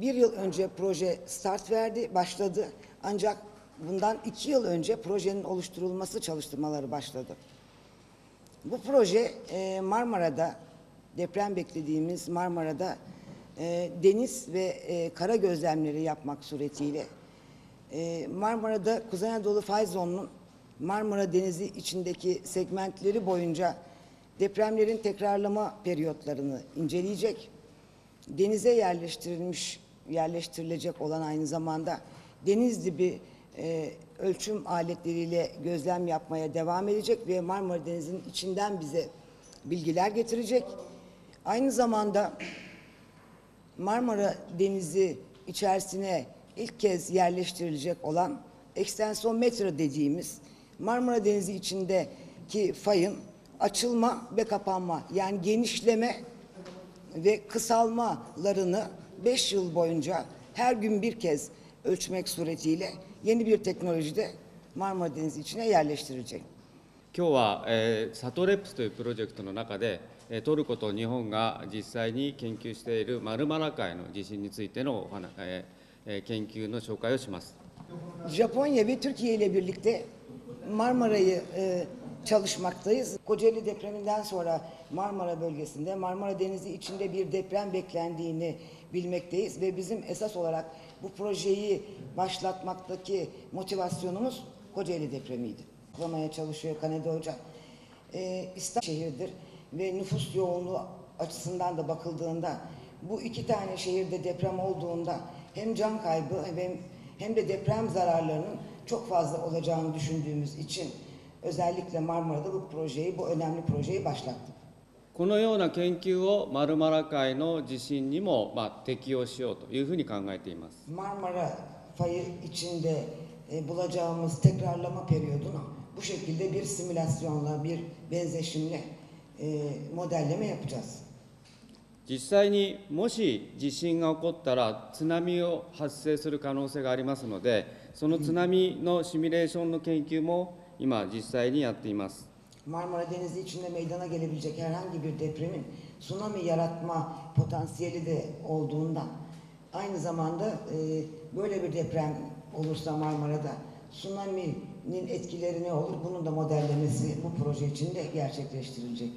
Bir yıl önce proje start verdi, başladı. Ancak bundan iki yıl önce projenin oluşturulması çalıştırmaları başladı. Bu proje e, Marmara'da, deprem beklediğimiz Marmara'da e, deniz ve e, kara gözlemleri yapmak suretiyle e, Marmara'da Kuzey Anadolu fay zonunun Marmara Denizi içindeki segmentleri boyunca depremlerin tekrarlama periyotlarını inceleyecek. Denize yerleştirilmiş, yerleştirilecek olan aynı zamanda deniz dibi e, ölçüm aletleriyle gözlem yapmaya devam edecek ve Marmara Denizi'nin içinden bize bilgiler getirecek. Aynı zamanda Marmara Denizi içerisine ilk kez yerleştirilecek olan ekstensometre dediğimiz Marmara Denizi içindeki fayın açılma ve kapanma yani genişleme ve kısalmalarını 5 yıl boyunca her gün bir kez ölçmek suretiyle yeni bir teknolojide Marmara Denizi içine yerleştirilecek. 今日は、えーサトレップスというプロジェクトの中で、えートルコと日本が実際に研究しているマルマラ海の地震についてのお話、えーえー研究の紹介をします。 Japonya ve Türkiye ile birlikte Marmara'yı e, çalışmaktayız. Kocaeli depreminden sonra Marmara bölgesinde Marmara Denizi içinde bir deprem beklendiğini bilmekteyiz ve bizim esas olarak bu projeyi başlatmaktaki motivasyonumuz Kocaeli depremiydi. Açıklamaya çalışıyor Kanada Hoca. E, İstanbul şehirdir ve nüfus yoğunluğu açısından da bakıldığında bu iki tane şehirde deprem olduğunda hem can kaybı hem, hem de deprem zararlarının çok fazla olacağını düşündüğümüz için özellikle Marmara'da bu projeyi, bu önemli projeyi başlattık. このような研究をマルマラ海の地震にも、まあ、適用しようというふうに考えています。Marmara fayı içinde e, bulacağımız tekrarlama periyodunu bu şekilde bir simülasyonla, bir benzeşimle e, modelleme yapacağız. 実際にもし地震が起こったら津波を発生する可能性がありますのでその津波のシミュレーションの研究も今実際にやっています Marmara Denizi içinde meydana gelebilecek herhangi bir depremin tsunami yaratma potansiyeli de olduğundan aynı zamanda e, böyle bir deprem olursa Marmara'da tsunami'nin etkileri ne olur bunun da modellemesi bu proje içinde gerçekleştirilecek.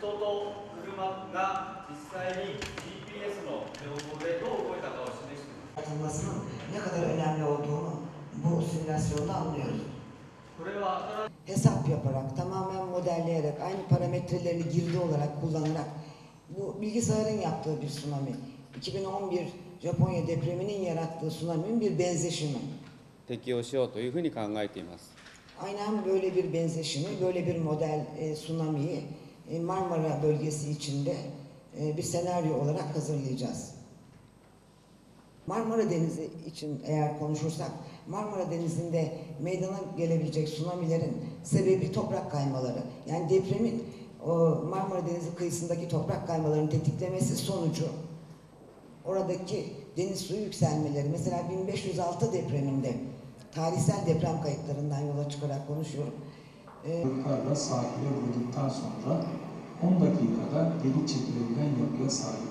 人と車が実際に yaparak, tamamen modelleyerek, aynı parametrelerini girdi olarak kullanarak bu bilgisayarın yaptığı bir tsunami. 2011 Japonya depreminin yarattığı tsunami'nin bir benzeşimi. 適用しようというふうに考えています Aynen böyle bir benzeşimi, böyle bir model e, tsunami'yi e, Marmara bölgesi içinde e, bir senaryo olarak hazırlayacağız. Marmara Denizi için eğer konuşursak, Marmara Denizi'nde meydana gelebilecek tsunamilerin sebebi toprak kaymaları. Yani depremin o Marmara Denizi kıyısındaki toprak kaymalarının tetiklemesi sonucu oradaki deniz suyu yükselmeleri. Mesela 1506 depreminde tarihsel deprem kayıtlarından yola çıkarak konuşuyorum. Ee, Balıklarla sahile vurduktan sonra 10 dakikada geri çekilebilen yapıya sahiptir.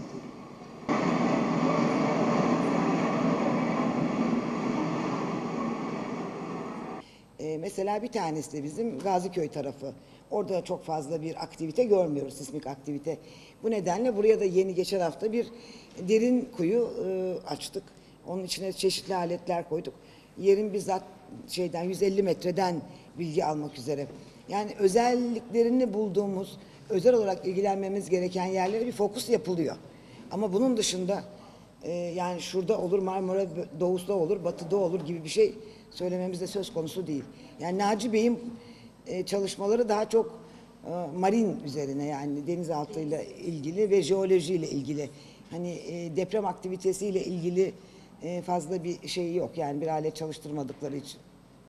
Mesela bir tanesi de bizim Gaziköy tarafı. Orada çok fazla bir aktivite görmüyoruz, sismik aktivite. Bu nedenle buraya da yeni geçen hafta bir derin kuyu e, açtık. Onun içine çeşitli aletler koyduk. Yerin bizzat şeyden 150 metreden bilgi almak üzere. Yani özelliklerini bulduğumuz, özel olarak ilgilenmemiz gereken yerlere bir fokus yapılıyor. Ama bunun dışında e, yani şurada olur Marmara doğusu olur, batıda olur gibi bir şey söylememiz de söz konusu değil. Yani Naci Bey'in e, çalışmaları daha çok e, marin üzerine yani denizaltıyla ilgili ve jeolojiyle ilgili. Hani e, deprem aktivitesiyle ilgili e, fazla bir şey yok yani bir alet çalıştırmadıkları için.